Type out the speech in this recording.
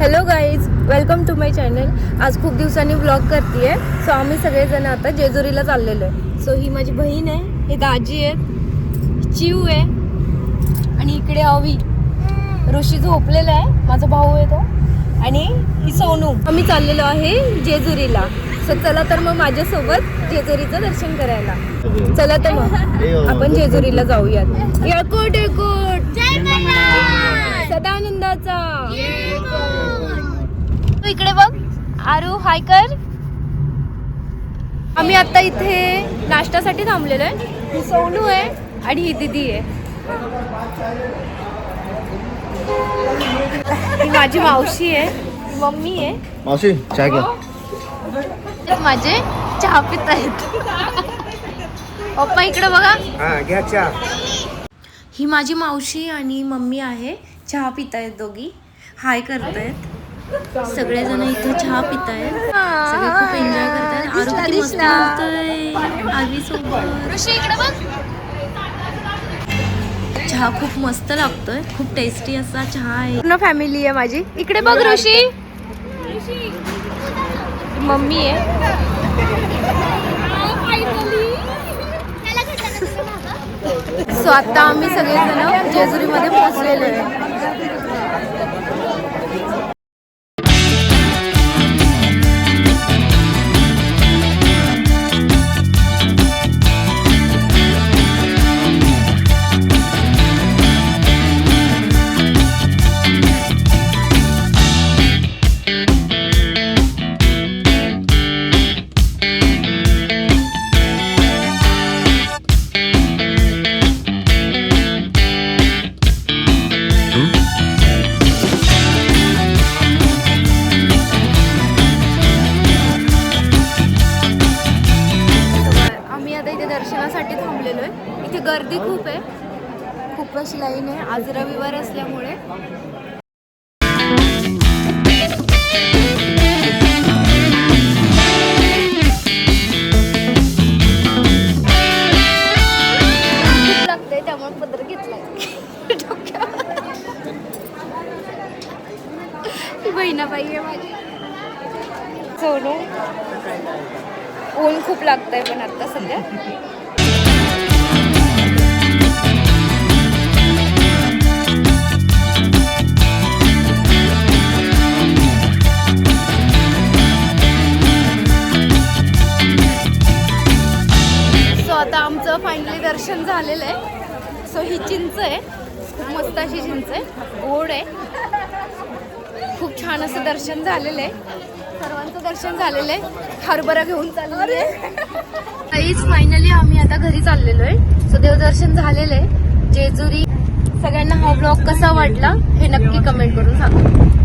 Hello guys welcome to my channel आज खूप दिवसांनी व्लॉग करते सो आम्ही सगळेजण आता जेजुरीला चाललेलो आहे. सो ही माझी बहीण आहे. हे दाजी आहेत चिव आहे. आणि इकडे अवी. ऋषी झोपलेला आहे. माझा भाऊ आहे तो. आणि ही सोनू. आम्ही चाललेलो आहे जेजुरीला. सो चला तर मग माझ्यासोबत जेजुरीचं दर्शन करायला. चला तर मग. आपण जेजुरीला जाऊयात. इकडे बघ. आरू हाय कर. आम्ही आता इथे नाश्त्यासाठी थांबलेलो आहे. ही सोनू आहे आणि ही दिदी आहे. ही माझी मावशी आहे. ही मम्मी आहे. मावशी चहा घ्या माझे चहा पित आहेत. पप्पा इकडे बघा. हा घ्या चहा. ही माझी मावशी आणि मम्मी आहे. चहा पित आहेत दोघी. हाय करतायत. सगळेजण इथे चहा पित आहेत सगळे खूप एन्जॉय करतायत. आरू किती मस्त बोलतोय आवी सोबत. चहा खूप मस्त लागतोय. खूप टेस्टी असा चहा आहे. पूर्ण फॅमिली आहे माझी. इकडे बघ ऋषी. मम्मी आहे. सो आता आम्ही सगळेजण जेजुरीमध्ये पोहोचलेलो आहे. साठी थांबलेलो आहे. इथे गर्दी खूप आहे. खूपच लाईन आहे. आज रविवार असल्यामुळे. खूप लागतंय त्यामुळे पत्र घेतलाय. डोक्यावर. बहिणाबाई आहे माझी. सोनू ऊन खूप लागतंय पण आता सध्या. दर्शन झालेलं आहे. सो ही चिंच आहे. खूप मस्त अशी चिंच आहे. गोड आहे. खूप छान असं दर्शन झालेलं आहे. सर्वांचं दर्शन झालेलं आहे. हरभरा घेऊन चाललेलो आहे काहीच फायनली आम्ही आता घरी चाललेलो आहे. सो देवदर्शन झालेलं आहे. जेजुरी. सगळ्यांना हा ब्लॉग कसा वाटला हे नक्की कमेंट करून सांगा.